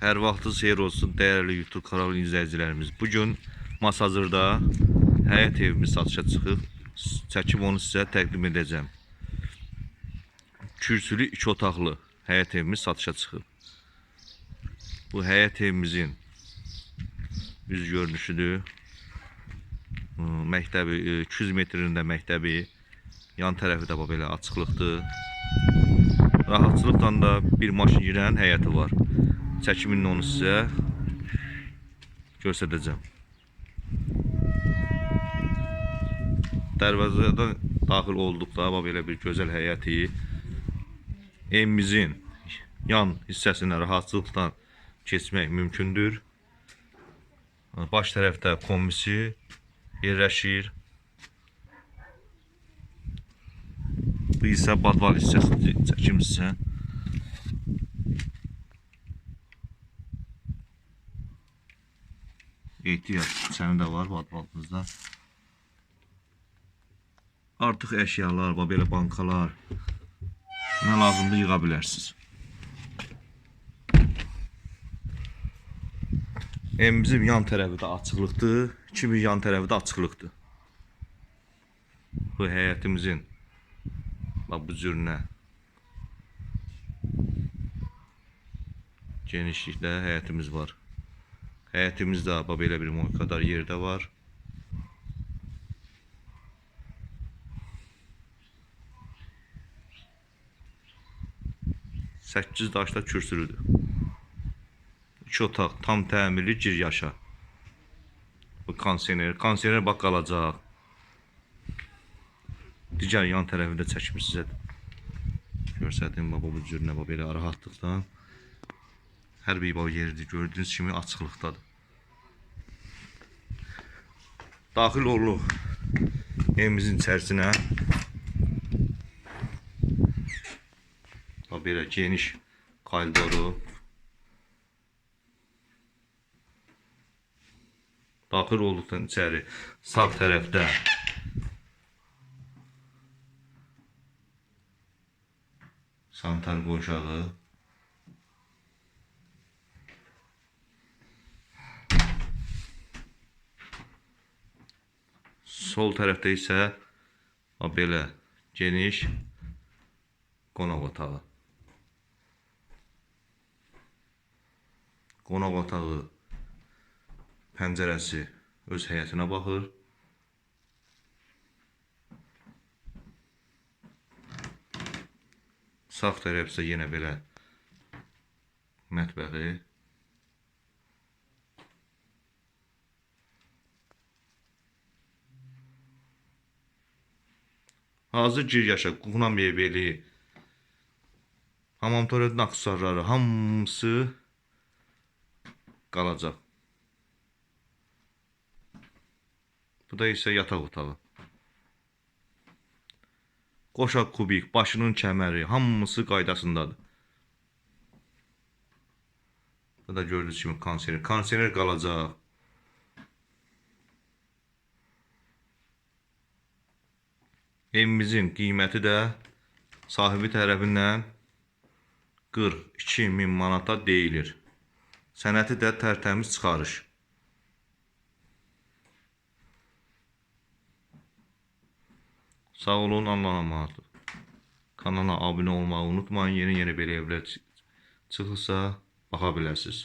Hər vaxtınız xeyir olsun dəyərli YouTube kanalı izləyicilərimiz. Bu gün Masazırda həyət evimiz satışa çıxıb. Çəkib onu sizə təqdim edəcəm. Kürsülü 2 otaqlı həyət evimiz satışa çıxıb. Bu həyət evimizin üz görünüşüdür. Məktəbi e, 200 metrində məktəbi, yan tərəfi də belə açıqlıqdır. Rahatçılıqla da bir maşın girən həyəti var. Çəkimini onu sizə göstərəcəm. Dərvəzadan daxil olduqda bax belə bir gözəl həyəti evimizin yan hissəsinə rahatçılıqla keçmək mümkündür. Baş tərəfdə komisi yerləşir. Bu isə badval hissəsidir. Çəkim sizə. Ehtiyat sənin də var badvalınızda. Artıq əşyalar, belə bankalar nə lazımdır yığa bilərsiniz. Evimizin yan tərəfi də açıqlıqdır. İki bir yan tərəfi də açıqlıqdır. Bu həyətimizin bax bu cürünə genişlikdə həyətimiz var. Həyətimizdə bax belə bir moy kadar yerdə var. Səkkiz daşda kürsülüdür. İki otaq tam təmirli gir yaşa. Bu konsener, konsener bax qalacaq. Digər yan tərəfində çəkmiş sizə. Görsədim baba bu cürünə bax belə rahatlıqdan. Hər bir bax yerdir gördüyünüz kimi açıqlıqdadır. Daxil oluruq evimizin içərisinə. Bax belə geniş koridoru. Daxil olduqdan içəri sağ tərəfdə sanitar qoşağı Sol tərəfdə isə belə geniş qonaq otağı. Qonaq otağı pəncərəsi öz həyətinə baxır. Sağ tərəf isə yenə belə mətbəxi. Hazır gir yaşa, quna meyveli, hamam tualetin aksessuarları hamısı qalacaq. Bu da isə yataq otağı. Qoşaq kubik, başının kəməri, hamısı qaydasındadır. Bu da gördüyünüz kimi konsener. Konsener qalacaq. Evimizin qiyməti də sahibi tərəfindən 42 min manata deyilir. Sənəti də tərtəmiz çıxarış. Sağ olun, Allah'a emanet. Kanala abunə olmağı unutmayın. Yeni yeni belə evlər çı- çıxırsa baxa bilərsiniz.